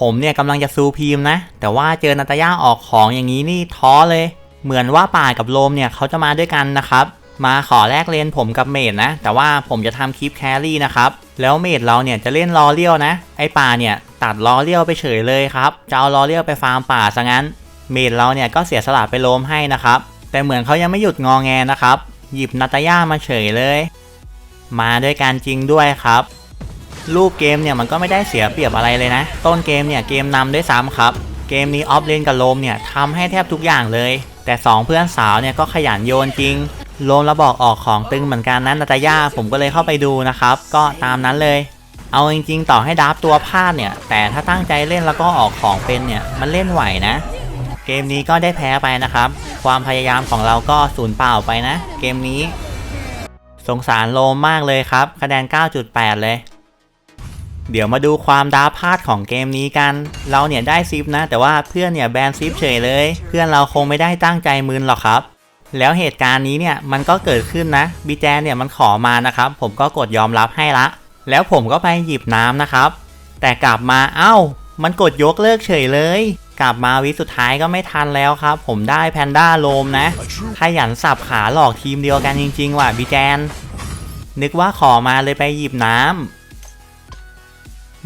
ผมเนี่ยกำลังจะซูพีมนะ แต่ว่าเจอนาตาย่าออกของอย่างนี้นี่ท้อเลย เหมือนว่าป่ากับโลมเนี่ยเขาจะมาด้วยกันนะครับ มาขอแลกเลนผมกับเมดนะ แต่ว่าผมจะทำคลิปแครี่นะครับ แล้วเมดเราเนี่ยจะเล่นลอเลี้ยวนะ ไอป่าเนี่ยตัดลอเลี้ยวไปเฉยเลยครับ จะเอาลอเลี้ยวไปฟาร์มป่าซะงั้น เมดเราเนี่ยก็เสียสละไปโลมให้นะครับ แต่เหมือนเขายังไม่หยุดงอแงนะครับ หยิบนาตาย่ามาเฉยเลย มาด้วยกันจริงด้วยครับ รูปเกมเนี่ยมันก็ไม่ได้เสียเปรียบอะไรเลยนะ ต้นเกมเนี่ยเกมนำด้วยซ้ำครับ เกมนี้ออฟเลนกับโลมเนี่ยทำให้แทบทุกอย่างเลย แต่ 2 เพื่อนสาวเนี่ยก็ขยันโยนจริงโลมแล้วบอกออกของตึงเหมือนกันนั้นนาตาย่าผมก็เลยเข้าไปดูนะครับ ก็ตามนั้นเลย เอาจริงๆ ต่อให้ดับตัวพลาดเนี่ย แต่ถ้าตั้งใจเล่นแล้วก็ออกของเป็นเนี่ยมันเล่นไหวนะ เกมนี้ก็ได้แพ้ไปนะครับ ความพยายามของเราก็สูญเปล่าไปนะ เกมนี้ สงสารโลมมากเลยครับคะแนน 9.8 เลย เดี๋ยวมาดูความดาพลาดของเกมนี้กัน เราเนี่ยได้ซิปนะ แต่ว่าเพื่อนเนี่ยแบนซิปเฉยเลย เพื่อนเราคงไม่ได้ตั้งใจมืนหรอกครับ แล้วเหตุการณ์นี้เนี่ยมันก็เกิดขึ้นนะบีแจนเนี่ยมันขอมานะครับ ผมก็กดยอมรับให้ละ แล้วผมก็ไปหยิบน้ำนะครับ แต่กลับมาเอ้า มันกดยกเลิกเฉยเลย กลับมาวิสุดท้ายก็ไม่ทันแล้วครับ ผมได้แพนด้าโลมนะขยันสับขาหลอกทีมเดียวกันจริง ๆ ว่ะบีแจนนึกว่าขอมาเลยไปหยิบน้ำ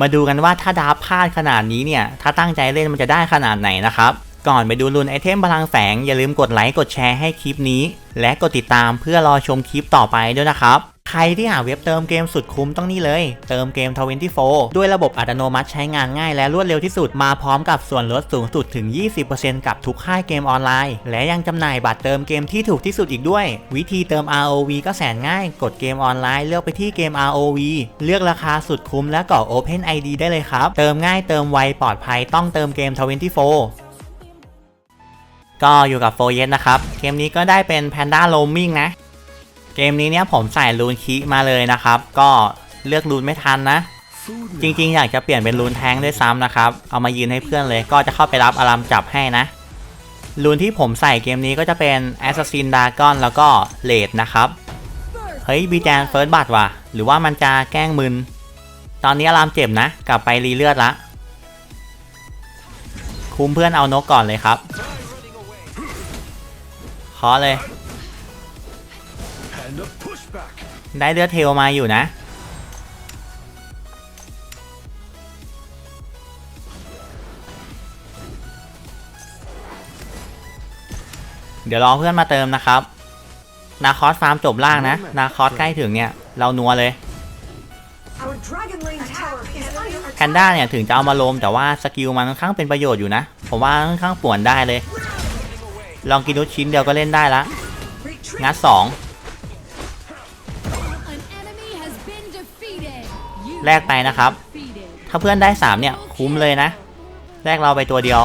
มาดูกันว่าถ้าดาพลาดขนาดนี้เนี่ย ถ้าตั้งใจเล่นมันจะได้ขนาดไหนนะครับ ก่อนไปดูรุนไอเทมพลังแฝงอย่าลืมกดไลค์กดแชร์ให้คลิปนี้ และกดติดตามเพื่อรอชมคลิปต่อไปด้วยนะครับ รที่หาเว็บเติมเกมสุดคุ้มต้องนี่เลย เติมเกม 24 ด้วยระบบอัตโนมัติใช้งานง่ายและรวดเร็วที่สุดมาพร้อมกับส่วนลดสูงสุดถึง 20%กับทุกค่ายเกมออนไลน์ และยังจำหน่ายบัตรเติมเกมที่ถูกที่สุดอีกด้วย วิธีเติม ROV ก็แสนง่าย กดเกมออนไลน์เลือกไปที่เกม ROV เลือกราคาสุดคุ้มและกรอก Open ID ได้เลยครับ เติมง่ายเติมไวปลอดภัยต้องเติมเกม 24ก็อยู่กับโฟเยสนะครับ เกมนี้ก็ได้เป็น Panda Roaming นะ เกมนี้เนี่ยผมใส่รูนคีมาเลยนะครับ ก็เลือกรูนไม่ทันนะ จริงๆ อยากจะเปลี่ยนเป็นรูนแทงด้วยซ้ำนะครับ เอามายืนให้เพื่อนเลย ก็จะเข้าไปรับอารามจับให้นะรูนที่ผมใส่เกมนี้ก็จะเป็น Assassin Dragon แล้วก็เลดนะครับ เฮ้ยบีแจนเฟิร์สบัตว่ะ หรือว่ามันจะแกล้งมึน ตอนนี้อารามเจ็บนะ กลับไปรีเลือดละ คุมเพื่อนเอานกก่อนเลยครับ ขอเลย ได้เลือดเทลมาอยู่นะ เดี๋ยวรอเพื่อนมาเติมนะครับ นาคอสฟาร์มจบล่างนะ นาคอสใกล้ถึงเนี่ย เรานัวเลย Our Dragon Lane Tower is under แพนด้าเนี่ยถึงจะเอามาลมแต่ว่าสกิลมันค่อนข้างเป็นประโยชน์อยู่นะ ผมว่าค่อนข้างป่วนได้เลย ลองกินนุชชิ้นเดียวก็เล่นได้ละ retreat. งัดสอง แลกไปนะครับ defeated. ถ้าเพื่อนได้ 3 เนี่ย คุ้มเลยนะ แลกเราไปตัวเดียว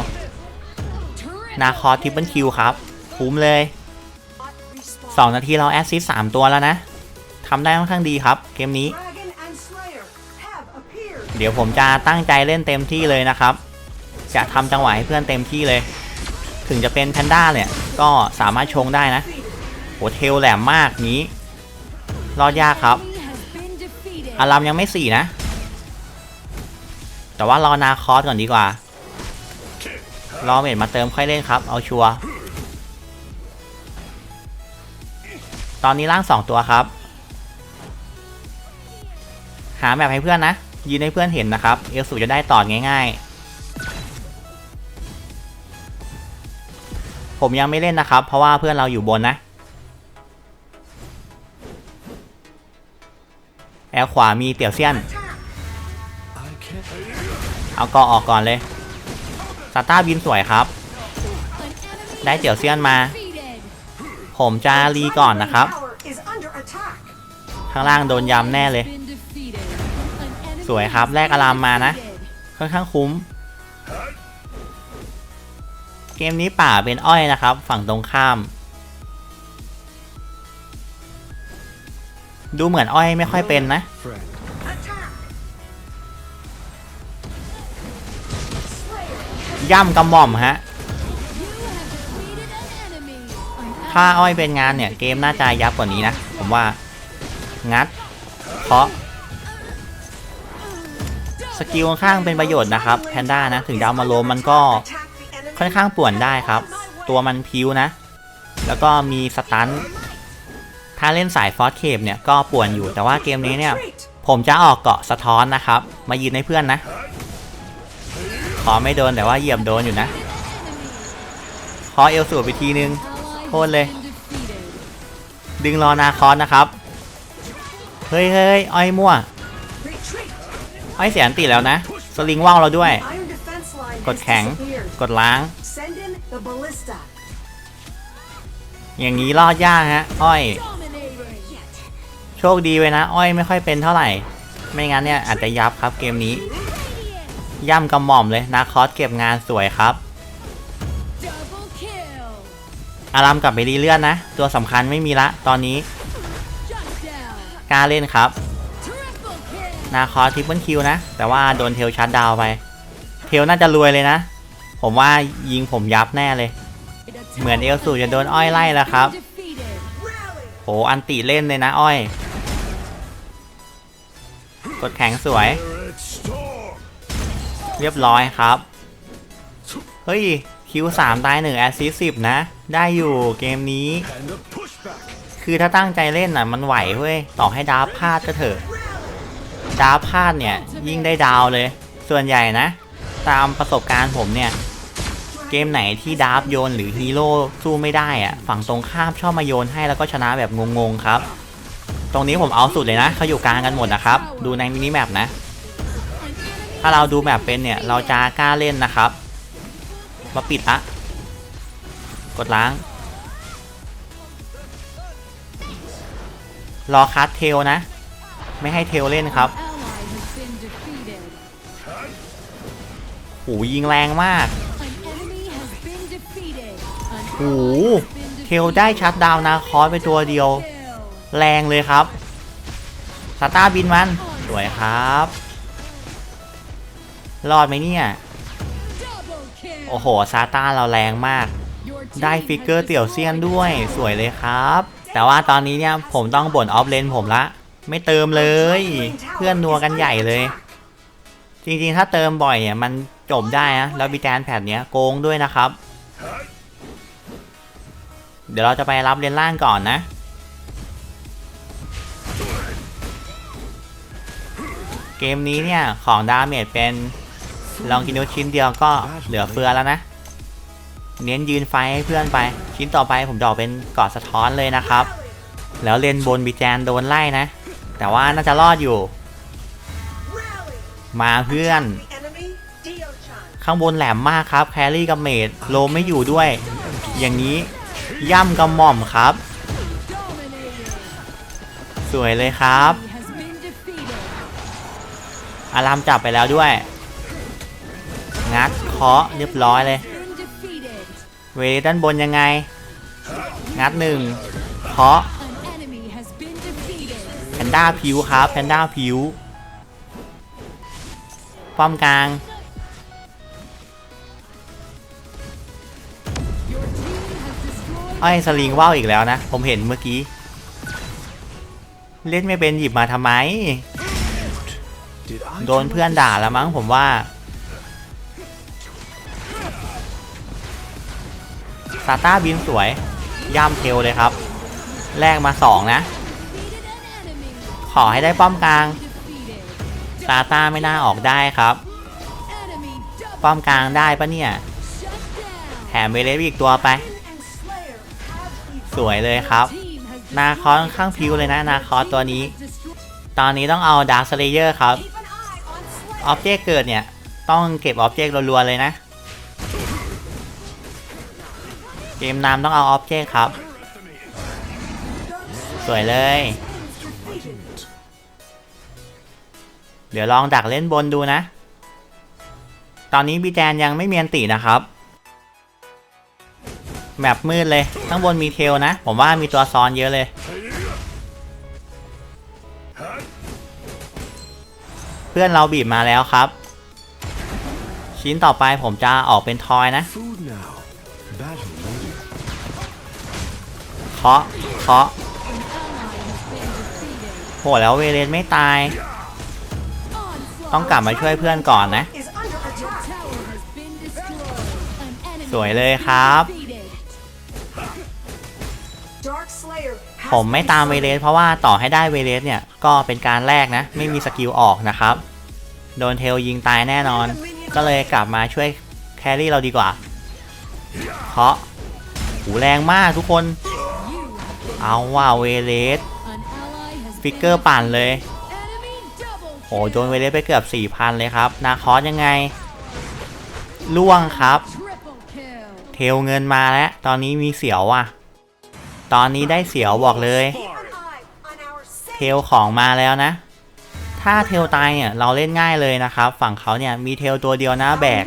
Turret นาคอทิปเปิลคิวครับ คุ้มเลย 2 นาทีเราแอสซิส3ตัวแล้วนะทำได้ค่อนข้างดีครับ เกมนี้ Dragon and Slayer have appeared. เดี๋ยวผมจะตั้งใจเล่นเต็มที่เลยนะครับ จะทำจังหวะให้เพื่อนเต็มที่เลย ถึงจะเป็นแพนด้าเนี่ย ก็สามารถชงได้นะโหเทลแหลมมากนี้ รอดยากครับ อารามยังไม่สี่นะ แต่ว่ารอนาคอสก่อนดีกว่า รอเมดมาเติมค่อยเล่นครับ เอาชัวร์ ตอนนี้ร่างสองตัวครับ หาแบบให้เพื่อนนะ ยืนให้เพื่อนเห็นนะครับ เอลสูจะได้ตอดง่าย ๆ ผมยังไม่เล่นนะครับ เพราะว่าเพื่อนเราอยู่บนนะ แอลขวามีเตี่ยวเซียน เอากอออกก่อนเลยซาต้าบินสวยครับ ได้เตี่ยวเซียนมา ผมจะรีก่อนนะครับ ข้างล่างโดนยำแน่เลย สวยครับแลกอารามมานะ ค่อนข้างคุ้ม เกมนี้ป่าเป็นอ้อยนะครับ ฝั่งตรงข้าม ดูเหมือนอ้อยไม่ค่อยเป็นนะ ย่ำกำหม่อมฮะ ถ้าอ้อยเป็นงานเนี่ย เกมน่าจะยับกว่านี้นะ ผมว่า งัดเคาะ สกิลค่อนข้างเป็นประโยชน์นะครับ แพนด้านะ ถึงดาวมาโลมมันก็ค่อนข้างป่วนได้ครับ ตัวมันพิ้วนะ แล้วก็มีสตัน ถ้าเล่นสายฟอสเคปเนี่ยก็ป่วนอยู่แต่ว่าเกมนี้เนี่ย Retreat. ผมจะออกเกาะสะท้อนนะครับ มายืนให้เพื่อนนะ ขอไม่โดนแต่ว่าเหยียบโดนอยู่นะ ขอเอลสูบไปทีนึง Ally Thôi has lê. been defeated. ดึงรอนาคอนนะครับ เฮ้ยเฮ้ยอ้อยมั่ว Retreat. อ้อยเสียอันติแล้วนะ สลิงว่าวเราด้วย Iron defense line กด has แข็ง disappeared. กดล้าง Send in the ballista. อย่างนี้รอดยากฮะ อ้อย Dominating. โชคดีไว้นะ อ้อยไม่ค่อยเป็นเท่าไหร่ ไม่งั้นเนี่ยอาจจะยับครับเกมนี้ ย่ำกระหม่อมเลยนาคอสเก็บงานสวยครับ อารามกลับไปรีเลื่อนนะ ตัวสำคัญไม่มีละ ตอนนี้กล้าเล่นครับ นาคอสทริปเปิลคิวนะ แต่ว่าโดนเทลชัดดาวไป เทลน่าจะรวยเลยนะ ผมว่ายิงผมยับแน่เลย เหมือนเอลสูจะโดนอ้อยไล่แล้วครับโหอันติเล่นเลยนะอ้อย กดแข็งสวย เรียบร้อยครับ เฮ้ย คิวสามตายหนึ่งแอสซิสสิบนะ ได้อยู่เกมนี้ คือถ้าตั้งใจเล่นน่ะมันไหวเว้ย ต่อให้ดาพลาดก็เถอะ ดาพลาดเนี่ย ยิ่งได้ดาวเลย ส่วนใหญ่นะ ตามประสบการณ์ผมเนี่ยเกมไหนที่ดาร์ฟโยนหรือฮีโร่สู้ไม่ได้อะฝั่งตรงข้ามชอบมาโยนให้แล้วก็ชนะแบบงงๆครับ ตรงนี้ผมเอาสุดเลยนะเขาอยู่กลางกันหมดนะครับ ดูในมินิแมปนะ ถ้าเราดูแมปเป็นเนี่ย เราจะกล้าเล่นนะครับ มาปิดละ กดล้าง รอคัดเทลนะ ไม่ให้เทลเล่นครับหูยิงแรงมากโห has been เทลได้ชัดดาวนาคอสไปตัวเดียว แรงเลยครับสตาร์บินมันสวยครับ รอดไหมเนี่ย โอ้โหซาต้าเราแรงมาก ได้ฟิกเกอร์เตี่ยวเซียนด้วยสวยเลยครับ แต่ว่าตอนนี้เนี่ยผมต้องบ่นออฟเลนผมละ ไม่เติมเลย เพื่อนนัวกันใหญ่เลย จริงๆถ้าเติมบ่อยอะมันจบได้นะแล้วบีแจนแพทเนี้ยโกงด้วยนะครับ เดี๋ยวเราจะไปรับเลนล่างก่อนนะ เกมนี้เนี่ย ของดาเมจเป็นลองกินูชิ้นเดียวก็เหลือเฟือแล้วนะ เน้นยืนไฟให้เพื่อนไป ชิ้นต่อไปผมจะอกเป็นกอดสะท้อนเลยนะครับ แล้วเลนบนบีแจนโดนไล่นะ แต่ว่าน่าจะรอดอยู่ มาเพื่อน ข้างบนแหลมมากครับ แครี่กับเมดโลไม่อยู่ด้วย อย่างนี้ย่ำกระหม่อมครับ สวยเลยครับ อารามจับไปแล้วด้วย งัดเคาะเรียบร้อยเลย เวด้านบนยังไง งัดหนึ่งเคาะแพนด้าผิวครับแพนด้าผิวป้อมกลาง Your team has destroyed อ้อยสลิงว่าวอีกแล้วนะ ผมเห็นเมื่อกี้ เล่นไม่เป็นหยิบมาทำไม โดนเพื่อนด่าแล้วมั้งผมว่าซาต้าบินสวย ย่ามเทลเลยครับ แลกมาสองนะ ขอให้ได้ป้อมกลางซาต้าไม่น่าออกได้ครับ ป้อมกลางได้ปะเนี่ยแถมเวเลฟอีกตัวไป สวยเลยครับ นาคอสค่อนข้างพิวเลยนะ นาคอสตัวนี้ ตอนนี้ต้องเอาดาร์ s เลเยอร์ครับ ออบเจกต์เกิดเนี่ย ต้องเก็บออบเจกต์รัวๆเลยนะ เกมนำต้องเอาออบเจกต์ครับ สวยเลย เดี๋ยวลองดักเล่นบนดูนะ ตอนนี้บีแจนยังไม่มีอันตินะครับแมปมืดเลยข้างบนมีเทลนะ ผมว่ามีตัวซ้อนเยอะเลย เพื่อนเราบีบมาแล้วครับ ชิ้นต่อไปผมจะออกเป็นทอยนะเคาะเคาะโหแล้วเวเลนไม่ตาย ต้องกลับมาช่วยเพื่อนก่อนนะ สวยเลยครับ ผมไม่ตามเวเลสเพราะว่าต่อให้ได้เวเลสเนี่ยก็เป็นการแรกนะ ไม่มีสกิลออกนะครับ โดนเทลยิงตายแน่นอน ก็เลยกลับมาช่วยแครี่เราดีกว่าเพราะหูแรงมากทุกคน เอาว่าเวเลสฟิกเกอร์ปั่นเลยโอ้โดนเวเลสไปเกือบ 4,000 เลยครับ นาคอสยังไง ล่วงครับ เทลเงินมาแล้ว ตอนนี้มีเสียวว่ะ ตอนนี้ได้เสียวบอกเลย เทลของมาแล้วนะ ถ้าเทลตายเนี่ยเราเล่นง่ายเลยนะครับ ฝั่งเขาเนี่ยมีเทลตัวเดียวนะแบก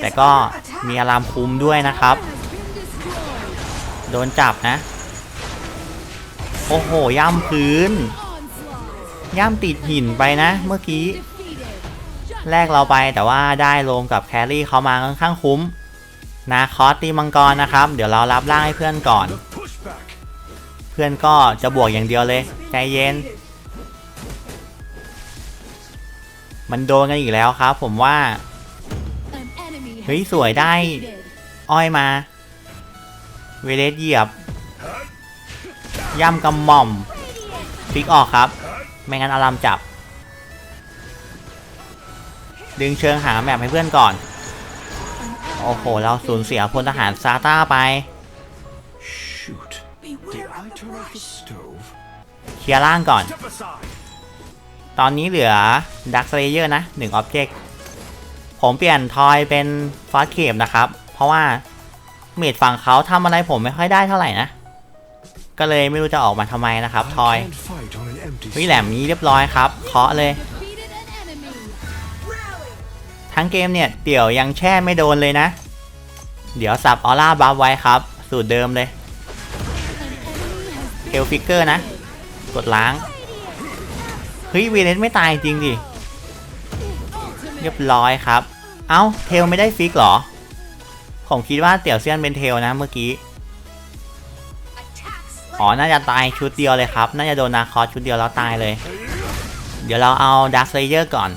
แต่ก็มีอารามคุมด้วยนะครับ โดนจับนะ โอ้โห ย่ำพื้น ย่ำติดหินไปนะ เมื่อกี้แลกเราไปแต่ว่าได้โลงกับแครี่เขามาค่อนข้างคุ้ม นาคอสตีมังกรนะครับ เดี๋ยวเรารับร่างให้เพื่อนก่อน เพื่อนก็จะบวกอย่างเดียวเลย ใจเย็น มันโดนกันอีกแล้วครับ ผมว่า เฮ้ย สวยได้ อ้อยมา เวเลสเหยียบ ย่ำกำหม่อมพลิกออกครับ ไม่งั้นอารามจับ ดึงเชิงหาแมปให้เพื่อนก่อน โอ้โห เราสูญเสียพลทหารซาต้าไป Shoot. Did I turn off the stove? เคลียร์ล่างก่อน Step aside. ตอนนี้เหลือดัก s เลเยอร์นะ1อ็อบเจกต์ ผมเปลี่ยนทอยเป็นฟอสเคปนะครับ เพราะว่าเมดฝั่งเขาทำอะไรผมไม่ค่อยได้เท่าไหร่นะ ก็เลยไม่รู้จะออกมาทำไมนะครับทอย I can't fight on an empty วิแหลมนี้เรียบร้อยครับ เคาะเลย Defeated an enemy. Rally. ทั้งเกมเนี่ย เดี่ยวยังแช่ไม่โดนเลยนะ เดี๋ยวสับออร่าบัฟไว้ครับ สูตรเดิมเลยเทลฟิกเกอร์นะ กดล้าง เฮ้ยวีเลนไม่ตายจริงดิ เรียบร้อยครับ เอ้า เทลไม่ได้ฟิกหรอ ผมคิดว่าเตี่ยวเซียนเป็นเทลนะเมื่อกี้ อ๋อ น่าจะตายชุดเดียวเลยครับ น่าจะโดนนาคอชุดเดียวแล้วตายเลย เดี๋ยวเราเอาดัก s เลเยอร์ก่อน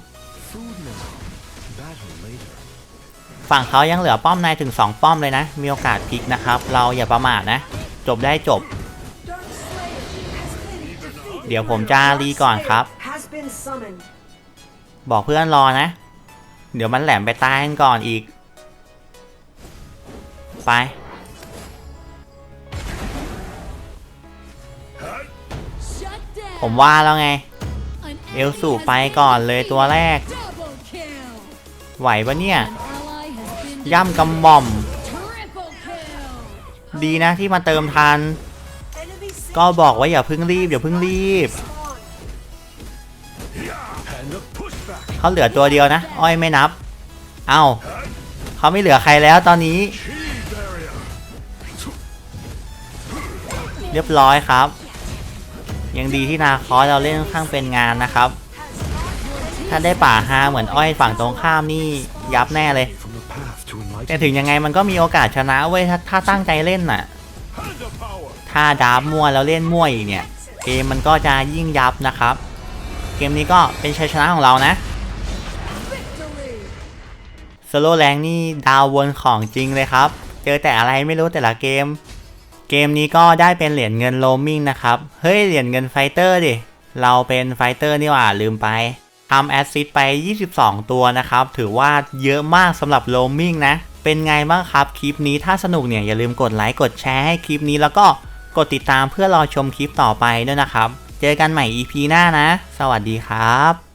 ฝั่งเขายังเหลือป้อมในถึง 2 ป้อมเลยนะ มีโอกาสพลิกนะครับ เราอย่าประมาทนะ จบได้จบ เดี๋ยวผมจะรีก่อนครับ บอกเพื่อนรอนะ เดี๋ยวมันแหลมไปตายกันก่อนอีก ไป ผมว่าแล้วไง เอลสู has ไปก่อนเลยตัวแรก ไหวปะเนี่ย ย่ำกำหม่อม ดีนะที่มาเติมทัน ก็บอกว่าอย่าเพิ่งรีบอย่าเพิ่งรีบ เขาเหลือตัวเดียวนะ อ้อยไม่นับ เอ้าเขาไม่เหลือใครแล้วตอนนี้ เรียบร้อยครับ ยังดีที่นาคอสเราเล่นค่อนข้างเป็นงานนะครับ ถ้าได้ป่าฮาเหมือนอ้อยฝั่งตรงข้ามนี่ยับแน่เลย แต่ถึงยังไงมันก็มีโอกาสชนะเว้ยถ้าถ้าตั้งใจเล่นน่ะ ถ้าดาบมั่วแล้วเล่นมั่วอีกเนี่ย เกมมันก็จะยิ่งยับนะครับ เกมนี้ก็เป็นชัยชนะของเรานะ Victory. โลแรงนี่ดาววนของจริงเลยครับ เจอแต่อะไรไม่รู้แต่ละเกม เกมนี้ก็ได้เป็นเหรียญเงินโรมมิ่งนะครับ เฮ้ยเหรียญเงินไฟเตอร์ดิ เราเป็นไฟเตอร์นี่หว่าลืมไปทำแอสซิสต์ไป 22 ตัวนะครับ ถือว่าเยอะมากสำหรับโรมมิ่งนะ เป็นไงบ้างครับคลิปนี้ถ้าสนุกเนี่ยอย่าลืมกดไลค์กดแชร์ให้คลิปนี้แล้วก็กดติดตามเพื่อรอชมคลิปต่อไปด้วยนะครับ เจอกันใหม่ EP หน้านะ สวัสดีครับ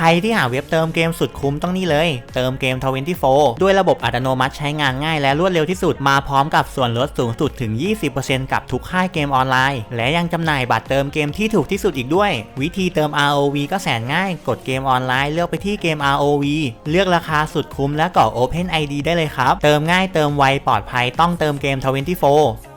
ใครที่หาเว็บเติมเกมสุดคุ้มต้องนี่เลย เติมเกม 24 ด้วยระบบอัตโนมัติใช้งานง่ายและรวดเร็วที่สุดมาพร้อมกับส่วนลดสูงสุดถึง 20%กับทุกค่ายเกมออนไลน์ และยังจำหน่ายบัตรเติมเกมที่ถูกที่สุดอีกด้วย วิธีเติม ROV ก็แสนง่าย กดเกมออนไลน์เลือกไปที่เกม ROV เลือกราคาสุดคุ้มและกรอ Open ID ได้เลยครับ เติมง่ายเติมไวปลอดภัยต้องเติมเกม 24